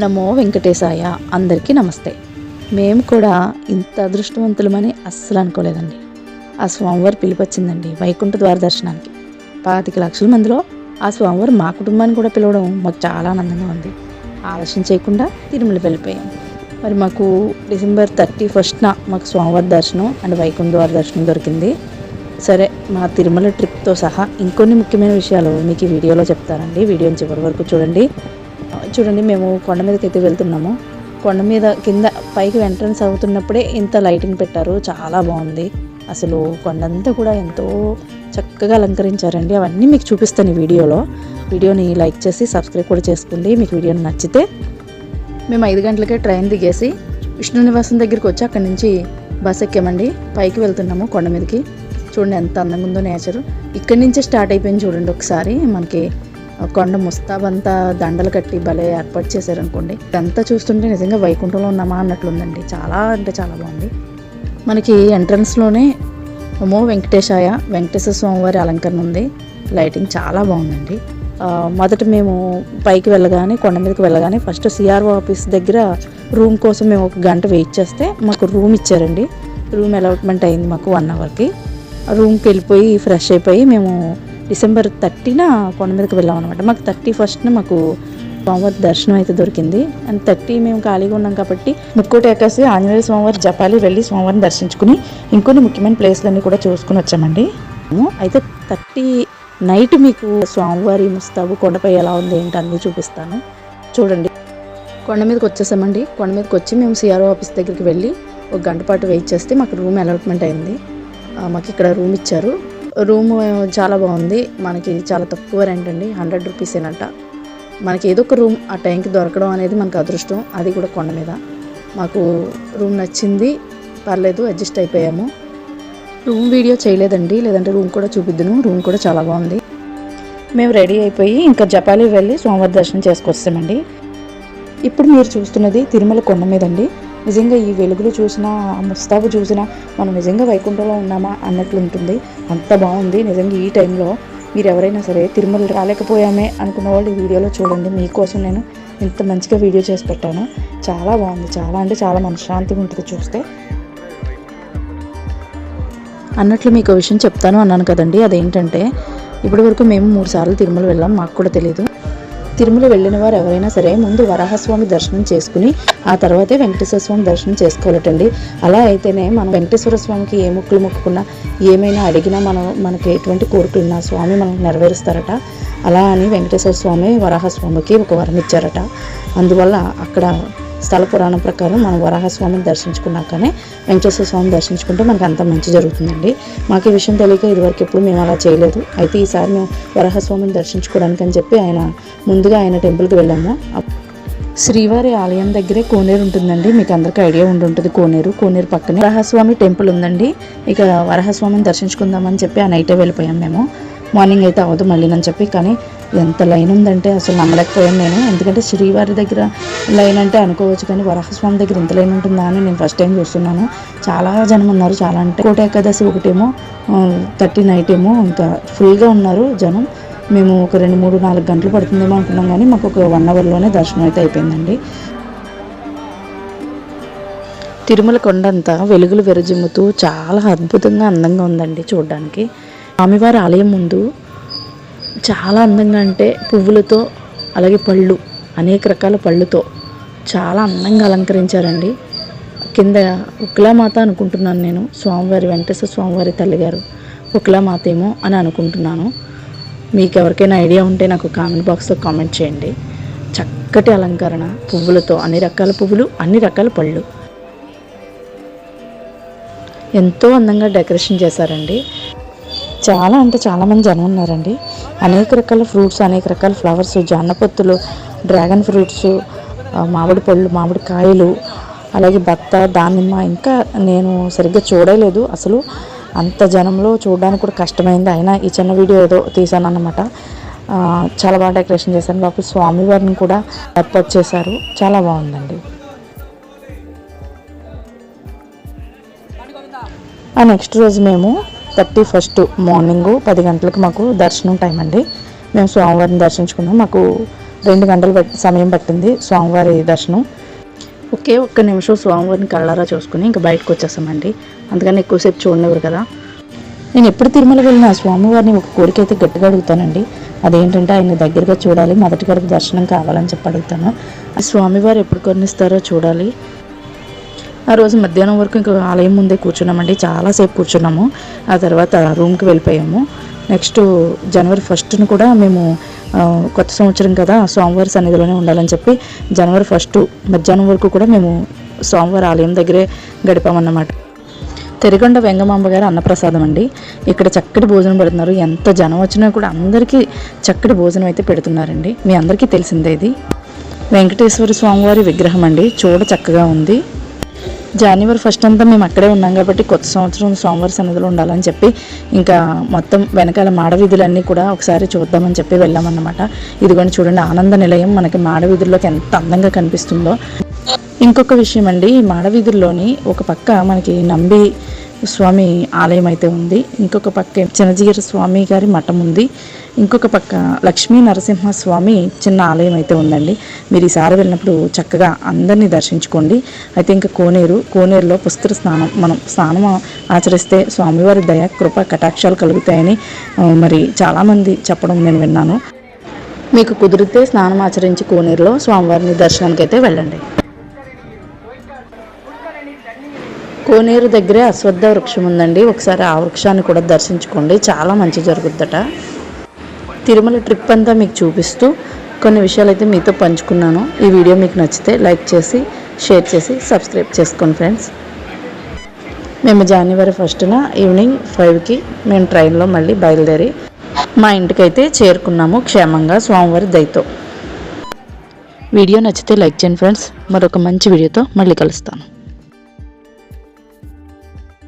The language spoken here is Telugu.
నమో వెంకటేశాయ. అందరికీ నమస్తే. మేము కూడా ఇంత అదృష్టవంతులమని అస్సలు అనుకోలేదండి. ఆ స్వామివారి పిలిపొచ్చిందండి వైకుంఠ ద్వార దర్శనానికి. పాతిక లక్షల మందిలో ఆ స్వామివారు మా కుటుంబాన్ని కూడా పిలవడం మాకు చాలా ఆనందంగా ఉంది. ఆలస్యం చేయకుండా తిరుమల వెళ్ళిపోయాం. మరి మాకు డిసెంబర్ థర్టీ ఫస్ట్న మాకు స్వామివారి దర్శనం అండ్ వైకుంఠ ద్వార దర్శనం దొరికింది. సరే మా తిరుమల ట్రిప్తో సహా ఇంకొన్ని ముఖ్యమైన విషయాలు మీకు ఈ వీడియోలో చెప్తానండి. వీడియోని చివరి వరకు చూడండి. చూడండి మేము కొండ మీదకి అయితే వెళ్తున్నాము. కొండ మీద కింద పైకి ఎంట్రన్స్ అవుతున్నప్పుడే ఇంత లైటింగ్ పెట్టారు. చాలా బాగుంది. అసలు కొండంతా కూడా ఎంతో చక్కగా అలంకరించారండి. అవన్నీ మీకు చూపిస్తాను ఈ వీడియోలో. వీడియోని లైక్ చేసి సబ్స్క్రైబ్ కూడా చేసుకోండి. మీకు వీడియోని నచ్చితే మేము ఐదు గంటలకే ట్రైన్ దిగేసి విష్ణు నివాసం దగ్గరికి వచ్చి అక్కడి నుంచి బస్ ఎక్కామండి. పైకి వెళ్తున్నాము కొండ మీదకి. చూడండి ఎంత అందంగా ఉందో నేచర్. ఇక్కడి నుంచే స్టార్ట్ అయిపోయింది చూడండి ఒకసారి. మనకి కొండ ముస్తాబంతా దండలు కట్టి భలే ఏర్పాటు చేశారనుకోండి. ఇదంతా చూస్తుంటే నిజంగా వైకుంఠంలో ఉన్నామా అన్నట్లుందండి. చాలా అంటే చాలా బాగుంది. మనకి ఎంట్రన్స్లోనే నమో వెంకటేశాయ వెంకటేశ్వర స్వామివారి అలంకరణ ఉంది. లైటింగ్ చాలా బాగుందండి. మొదట మేము పైకి వెళ్ళగానే కొండ మీదకి వెళ్ళగానే ఫస్ట్ సిఆర్ఓ ఆఫీస్ దగ్గర రూమ్ కోసం మేము ఒక గంట వెయిట్ చేస్తే మాకు రూమ్ ఇచ్చారండి. రూమ్ అలాట్మెంట్ అయింది మాకు వన్ అవర్కి. రూమ్కి వెళ్ళిపోయి ఫ్రెష్ అయిపోయి మేము డిసెంబర్ థర్టీన కొండ మీదకి వెళ్ళాం అనమాట మాకు థర్టీ ఫస్ట్న మాకు స్వామివారి దర్శనం అయితే దొరికింది. అండ్ థర్టీ మేము ఖాళీగా ఉన్నాం కాబట్టి ముక్కోటి ఏకాసి ఆంజనేయ స్వామివారి జపాలి వెళ్ళి స్వామివారిని దర్శించుకుని ఇంకొన్ని ముఖ్యమైన ప్లేస్లన్నీ కూడా చూసుకుని వచ్చామండి. అయితే థర్టీ నైట్ మీకు స్వామివారి ముస్తాబు కొండపై ఎలా ఉంది ఏంటి అన్నీ చూపిస్తాను. చూడండి. కొండ మీదకి వచ్చేసామండి. కొండ మీదకి వచ్చి మేము సిఆర్ఓ ఆఫీస్ దగ్గరికి వెళ్ళి ఒక గంట పాటు వెయిట్ చేస్తే మాకు రూమ్ అలాట్మెంట్ అయింది. మాకు ఇక్కడ రూమ్ ఇచ్చారు. రూమ్ చాలా బాగుంది. మనకి చాలా తక్కువ రెంట్ అండి. హండ్రెడ్ రూపీస్ ఏనంట. మనకి ఏదో ఒక రూమ్ ఆ టైంకి దొరకడం అనేది మనకు అదృష్టం. అది కూడా కొండ మీద. మాకు రూమ్ నచ్చింది. పర్లేదు అడ్జస్ట్ అయిపోయాము. రూమ్ వీడియో చేయలేదండి. లేదంటే రూమ్ కూడా చూపిద్దును. రూమ్ కూడా చాలా బాగుంది. మేము రెడీ అయిపోయి ఇంకా జపాలి వెళ్ళి సోమవారి దర్శనం చేసుకొస్తామండి. ఇప్పుడు మీరు చూస్తున్నది తిరుమల కొండ మీదండి. నిజంగా ఈ వెలుగులు చూసినా ఆ ముస్తాబు చూసినా మనం నిజంగా వైకుంఠంలో ఉన్నామా అన్నట్లు ఉంటుంది. అంత బాగుంది. నిజంగా ఈ టైంలో మీరు ఎవరైనా సరే తిరుమల రాలేకపోయామే అనుకున్న వాళ్ళు ఈ వీడియోలో చూడండి. మీకోసం నేను ఇంత మంచిగా వీడియో చేసి పెట్టాను. చాలా బాగుంది. చాలా అంటే చాలా మనశ్శాంతిగా ఉంటుంది చూస్తే. అన్నట్లు మీకు విషయం చెప్తాను అన్నాను కదండి. అదేంటంటే ఇప్పటి వరకు మేము మూడు సార్లు తిరుమల వెళ్ళాం. మాకు కూడా తెలియదు తిరుమల వెళ్ళిన వారు ఎవరైనా సరే ముందు వరాహస్వామి దర్శనం చేసుకుని ఆ తర్వాతే వెంకటేశ్వర స్వామి దర్శనం చేసుకోవాలటండి. అలా అయితేనే మనం వెంకటేశ్వర స్వామికి ఏ ముక్కులు మొక్కుకున్నా ఏమైనా అడిగినా మనం మనకి ఎటువంటి కోరికలు ఉన్నా స్వామి మనకు నెరవేరుస్తారట. అలా అని వెంకటేశ్వర స్వామి వరాహస్వామికి ఒక వరం ఇచ్చారట. అందువల్ల అక్కడ స్థల పురాణం ప్రకారం మనం వరాహస్వామిని దర్శించుకున్నాకనే వెంకటేశ్వర స్వామిని దర్శించుకుంటే మనకు అంత మంచి జరుగుతుందండి. మాకు ఈ విషయం తెలియక ఇదివరకు ఎప్పుడు మేము అలా చేయలేదు. అయితే ఈసారి మేము వరాహస్వామిని దర్శించుకోవడానికి అని చెప్పి ఆయన ముందుగా ఆయన టెంపుల్కి వెళ్ళాము. శ్రీవారి ఆలయం దగ్గరే కోనేరు ఉంటుందండి. మీకు అందరికీ ఐడియా ఉండి ఉంటుంది కోనేరు. కోనేరు పక్కనే వరహస్వామి టెంపుల్ ఉందండి. ఇక వరహస్వామిని దర్శించుకుందామని చెప్పి ఆ నైటే వెళ్ళిపోయాం మేము. మార్నింగ్ అయితే అవ్వదు మళ్ళీ అని చెప్పి కానీ ఎంత లైన్ ఉందంటే అసలు నమ్మలేకపోయాను నేను. ఎందుకంటే శ్రీవారి దగ్గర లైన్ అంటే అనుకోవచ్చు కానీ వరహస్వామి దగ్గర ఇంత లైన్ ఉంటుందా అని నేను ఫస్ట్ టైం చూస్తున్నాను. చాలా జనం ఉన్నారు చాలా అంటే కోట ఏకాదశి ఒకటేమో థర్టీ నైట్ ఏమో ఇంకా ఫుల్గా ఉన్నారు జనం. మేము ఒక రెండు మూడు నాలుగు గంటలు పడుతుందేమో అనుకున్నాం కానీ మాకు ఒక వన్ అవర్లోనే దర్శనం అయితే అయిపోయిందండి. తిరుమల కొండంతా వెలుగులు విరజిమ్ముతూ చాలా అద్భుతంగా అందంగా ఉందండి చూడడానికి. స్వామివారి ఆలయం ముందు చాలా అందంగా అంటే పువ్వులతో అలాగే పళ్ళు అనేక రకాల పళ్ళుతో చాలా అందంగా అలంకరించారండి. కింద ఉక్లామాత అనుకుంటున్నాను నేను స్వామివారి వెంకటేశ్వర స్వామివారి తల్లిగారు. ఉక్లామాత ఏమో అని అనుకుంటున్నాను. మీకు ఎవరికైనా ఐడియా ఉంటే నాకు కామెంట్ బాక్స్లో కామెంట్ చేయండి. చక్కటి అలంకరణ పువ్వులతో అన్ని రకాల పువ్వులు అన్ని రకాల పళ్ళు. ఎంతో అందంగా డెకరేషన్ చేశారండి. చాలా అంటే చాలామంది జనం ఉన్నారండి. అనేక రకాల ఫ్రూట్స్ అనేక రకాల ఫ్లవర్స్ జానపత్తులు డ్రాగన్ ఫ్రూట్స్ మామిడి పళ్ళు మామిడి కాయలు అలాగే బత్త దానిమ్మ ఇంకా నేను సరిగ్గా చూడలేదు. అసలు అంత జనంలో చూడడానికి కూడా కష్టమైంది. అయినా ఈ చిన్న వీడియో ఏదో తీసాను అన్నమాట చాలా బాగా డెకరేషన్ చేశాను లోపల స్వామివారిని కూడా ఏర్పాటు చేశారు. చాలా బాగుందండి. ఆ నెక్స్ట్ రోజు మేము థర్టీ ఫస్ట్ మార్నింగ్ పది గంటలకు మాకు దర్శనం టైం అండి. మేము స్వామివారిని దర్శించుకున్నాం. మాకు రెండు గంటలు సమయం పట్టింది స్వామివారి దర్శనం. ఒకే ఒక్క నిమిషం స్వామివారిని కళ్ళారా చూసుకుని ఇంకా బయటకు వచ్చేసామండి. అందుకని ఎక్కువసేపు చూడనివ్వరు కదా. నేను ఎప్పుడు తిరుమల వెళ్ళినా స్వామివారిని ఒక కోరిక అయితే గట్టిగా అడుగుతానండి. అదేంటంటే ఆయన దగ్గరగా చూడాలి మొదటి గడుపు దర్శనం కావాలని చెప్పి అడుగుతాను. ఆ స్వామివారు ఎప్పుడు కొనిస్తారో చూడాలి. ఆ రోజు మధ్యాహ్నం వరకు ఇంకా ఆలయం ముందే కూర్చున్నామండి. చాలాసేపు కూర్చున్నాము. ఆ తర్వాత రూమ్కి వెళ్ళిపోయాము. నెక్స్ట్ జనవరి ఫస్ట్ను కూడా మేము కొత్త సంవత్సరం కదా స్వామివారి సన్నిధిలోనే ఉండాలని చెప్పి జనవరి ఫస్ట్ మధ్యాహ్నం వరకు కూడా మేము సోమవారి ఆలయం దగ్గరే గడిపామన్నమాట. తెరిగొండ వెంగమాంబ గారు అన్నప్రసాదం అండి. ఇక్కడ చక్కటి భోజనం పెడుతున్నారు. ఎంత జనం వచ్చినా కూడా అందరికీ చక్కటి భోజనం అయితే పెడుతున్నారండి. మీ అందరికీ తెలిసిందే ఇది. వెంకటేశ్వర స్వామివారి విగ్రహం అండి. చూడ చక్కగా ఉంది. జనవరి ఫస్ట్ అంతా మేము అక్కడే ఉన్నాం కాబట్టి కొత్త సంవత్సరం సోమవారి సన్నిధిలో ఉండాలని చెప్పి ఇంకా మొత్తం వెనకాల మాడవీధులన్నీ కూడా ఒకసారి చూద్దామని చెప్పి వెళ్ళామన్నమాట. ఇదిగోండి చూడండి ఆనంద నిలయం మనకి మాడవీధుల్లోకి ఎంత అందంగా కనిపిస్తుందో. ఇంకొక విషయం అండి మాడవీధుల్లోని ఒక పక్క మనకి నంబి స్వామి ఆలయం అయితే ఉంది. ఇంకొక పక్క చిన్నజీర స్వామి గారి మఠం ఉంది. ఇంకొక పక్క లక్ష్మీ నరసింహ స్వామి చిన్న ఆలయం అయితే ఉందండి. మీరు ఈసారి వెళ్ళినప్పుడు చక్కగా అందరినీ దర్శించుకోండి. అయితే ఇంకా కోనేరు కోనేరులో పుస్తక స్నానం మనం స్నానం ఆచరిస్తే స్వామివారి దయ కృప కటాక్షాలు కలుగుతాయని మరి చాలామంది చెప్పడం నేను విన్నాను. మీకు కుదిరితే స్నానం ఆచరించి కోనేరులో స్వామివారిని దర్శనానికి అయితే వెళ్ళండి. కోనేరు దగ్గరే అశ్వద్ధ వృక్షం ఉందండి. ఒకసారి ఆ వృక్షాన్ని కూడా దర్శించుకోండి. చాలా మంచి జరుగుద్దట. తిరుమల ట్రిప్ అంతా మీకు చూపిస్తూ కొన్ని విషయాలు అయితే మీతో పంచుకున్నాను. ఈ వీడియో మీకు నచ్చితే లైక్ చేసి షేర్ చేసి సబ్స్క్రైబ్ చేసుకోండి ఫ్రెండ్స్. మేము జనవరి ఫస్ట్న ఈవినింగ్ ఫైవ్కి మేము ట్రైన్లో మళ్ళీ బయలుదేరి మా ఇంటికైతే చేరుకున్నాము క్షేమంగా స్వామివారి దయతో. వీడియో నచ్చితే లైక్ చేయండి ఫ్రెండ్స్. మరొక మంచి వీడియోతో మళ్ళీ కలుస్తాను.